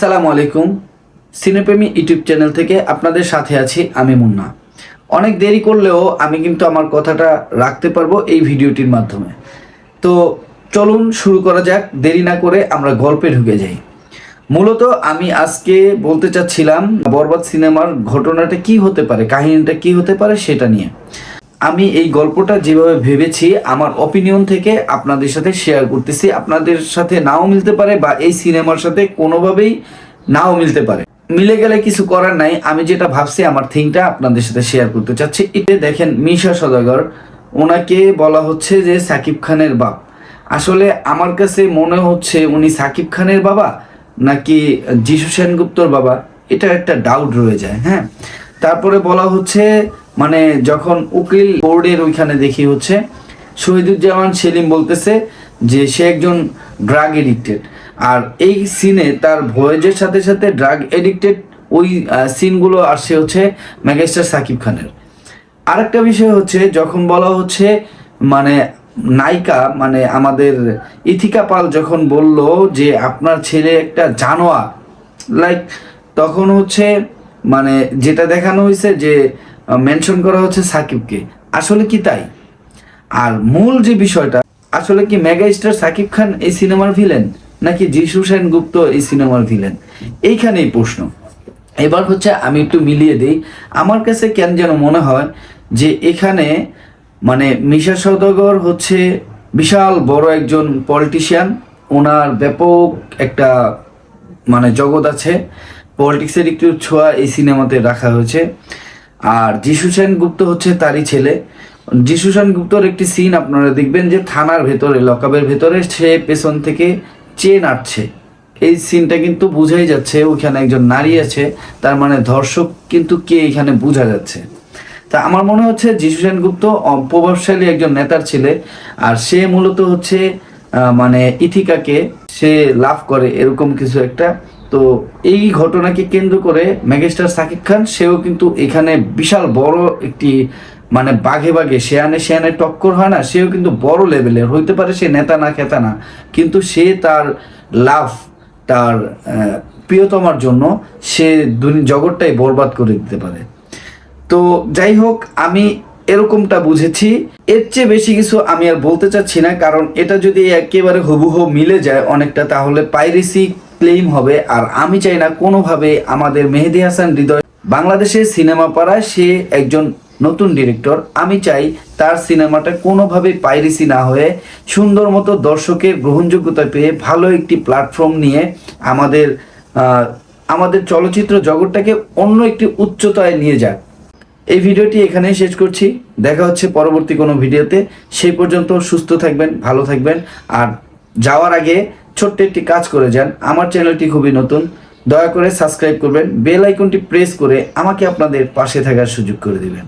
আসসালামু আলাইকুম। সিনেপ্রেমী YouTube channel থেকে আপনাদের সাথে আছি আমি মুন্না। অনেক দেরি করলেও আমি কিন্তু আমার কথাটা রাখতে পারব এই ভিডিওটির মাধ্যমে। তো চলুন শুরু করা যাক, দেরি না করে আমরা গল্পে ঢুকে যাই। মূলত আমি আজকে বলতে চাচ্ছিলাম, বরবাদ সিনেমার ঘটনাটা কি হতে পারে, কাহিনীটা কি হতে পারে সেটা নিয়ে। আমি এই গল্পটা যেভাবে ভেবেছি, আমার অপিনিয়ন থেকে আপনাদের সাথে শেয়ার করতেছি। আপনাদের সাথে নাও মিলতে পারে বা এই সিনেমার সাথে কোনোভাবেই নাও মিলতে পারে। মিলে গেলে কিছু করার নাই। আমি যেটা ভাবছি, আমার থিংটা আপনাদের সাথে শেয়ার করতে চাচ্ছি। এতে দেখেন মিশা সদাগর, ওনাকে বলা হচ্ছে যে সাকিব খানের বাপ। আসলে আমার কাছে মনে হচ্ছে উনি সাকিব খানের বাবা নাকি যিশু সেনগুপ্তর বাবা? এটা একটা ডাউট রয়ে যায় হ্যাঁ? তারপরে বলা হচ্ছে মানে যখন উকিল বোর্ডের ওইখানে দেখি হচ্ছে, শহীদুজ্জামান সেলিম বলতেছে যে সে একজন ড্রাগ এডিক্টেড আর এই সিনে তার ভয়েজের সাথে সাথে ড্রাগ এডিক্টেড ওই সিনগুলো আসে হচ্ছে মেগাস্টার সাকিব খানের। আরেকটা বিষয় হচ্ছে, যখন বলা হচ্ছে মানে নায়িকা মানে আমাদের ইথিকা পাল যখন বলল যে আপনার ছেলে একটা জানোয়া লাইক তখন হচ্ছে মানে যেটা দেখানো হয়েছে যে মেনশন করা হচ্ছে সাকিবকে। আসলে কি তাই? আর মূল যে বিষয়টা, আসলে কি মেগা স্টার সাকিব খান এই সিনেমার ভিলেন নাকি যিশু সেন গুপ্ত এই সিনেমার ভিলেন এইখানেই প্রশ্ন। এবার হচ্ছে আমি একটু মিলিয়ে দিই। আমার কাছে কেন যেন মনে হয় যে এখানে মানে মিশা সৌদাগর হচ্ছে বিশাল বড় একজন পলিটিশিয়ান ওনার ব্যাপক একটা মানে জগৎ আছে। পলিটিক্সের একটু ছোঁয়া এই সিনেমাতে রাখা হয়েছে। আর যিশু সেন গুপ্ত হচ্ছে তারই ছেলে। যিশু সেন গুপ্তর একটি সিন আপনারা দেখবেন যে থানার ভেতরে লকআপের ভেতরে সে পেছন থেকে চেন আটছে এই সিনটা কিন্তু বোঝাই যাচ্ছে, ওইখানে একজন নারী আছে, তার মানে ধর্ষক কিন্তু কে এখানে বোঝা যাচ্ছে। তা আমার মনে হচ্ছে যিশু সেনগুপ্ত প্রভাবশালী একজন নেতার ছেলে, আর সে মূলত হচ্ছে মানে ইথিকাকে সে লাভ করে এরকম কিছু একটা। তো এই ঘটনাকে কেন্দ্র করে মেগাস্টার সাকিব খান, সেও কিন্তু এখানে বিশাল বড় একটি মানে বাঘে বাঘে শেয়ানে শেয়ানে টক্কর হয় না, সেও কিন্তু বড় লেভেলের, হইতে পারে সে নেতা না খেতা না, কিন্তু সে তার লাভ, তার প্রিয়তমার জন্য সে জগৎটাই বরবাদ করে দিতে পারে। তো যাই হোক, আমি এরকমটা বুঝেছি। এর চেয়ে বেশি কিছু আমি আর বলতে চাচ্ছি না, কারণ এটা যদি একেবারে হুবহু মিলে যায় অনেকটা, তাহলে পাইরেসি ক্লেম হবে, আর আমি চাই না কোনোভাবে আমাদের মেহেদি হাসান হৃদয় বাংলাদেশের সিনেমা পাড়ায় সে একজন নতুন ডিরেক্টর আমি চাই তার সিনেমাটা কোনোভাবে পাইরেসি না হয়ে সুন্দর মতো দর্শকের গ্রহণযোগ্যতা পেয়ে ভালো একটি প্ল্যাটফর্ম নিয়ে আমাদের আমাদের চলচ্চিত্র জগৎটাকে অন্য একটি উচ্চতায় নিয়ে যাক। এই ভিডিওটি এখানেই শেষ করছি। দেখা হচ্ছে পরবর্তী কোনো ভিডিওতে। সেই পর্যন্ত সুস্থ থাকবেন, ভালো থাকবেন, আর যাওয়ার আগে ছোট্ট একটি কাজ করে যান। আমার চ্যানেলটি খুবই নতুন। দয়া করে সাবস্ক্রাইব করবেন। বেল আইকনটি প্রেস করে আমাকে আপনাদের পাশে থাকার সুযোগ করে দিবেন।